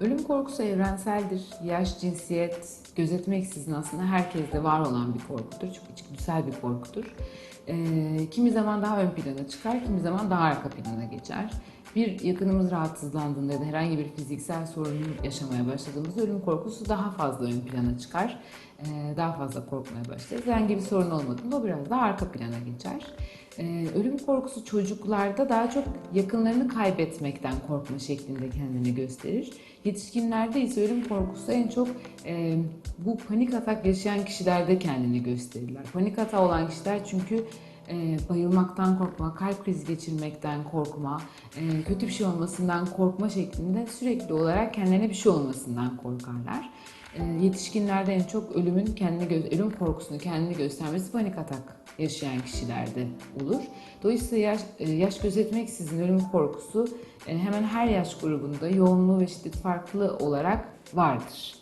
Ölüm korkusu evrenseldir. Yaş, cinsiyet gözetmeksizin aslında herkeste var olan bir korkudur. Çok içgüdüsel bir korkudur. Ee, kimi zaman daha ön plana çıkar, kimi zaman daha arka plana geçer. Bir yakınımız rahatsızlandığında ya da herhangi bir fiziksel sorunu yaşamaya başladığımızda ölüm korkusu daha fazla ön plana çıkar. Ee, daha fazla korkmaya başlarız. Herhangi bir sorun olmadığında o biraz daha arka plana geçer. Ee, ölüm korkusu çocuklarda daha çok yakınlarını kaybetmekten korkma şeklinde kendini gösterir. Yetişkinlerde ise ölüm korkusu en çok e, bu panik atak yaşayan kişilerde kendini gösterirler. Panik atağı olan kişiler çünkü e, bayılmaktan korkma, kalp krizi geçirmekten korkma, e, kötü bir şey olmasından korkma şeklinde sürekli olarak kendilerine bir şey olmasından korkarlar. E, yetişkinlerde en çok ölümün kendini ölüm korkusunu kendini göstermesi panik atak yaşayan kişilerde olur. Dolayısıyla yaş, e, yaş gözetmeksizin ölüm korkusu e, hemen her yaş grubunda yoğunluğu ve şiddet farklı olarak vardır.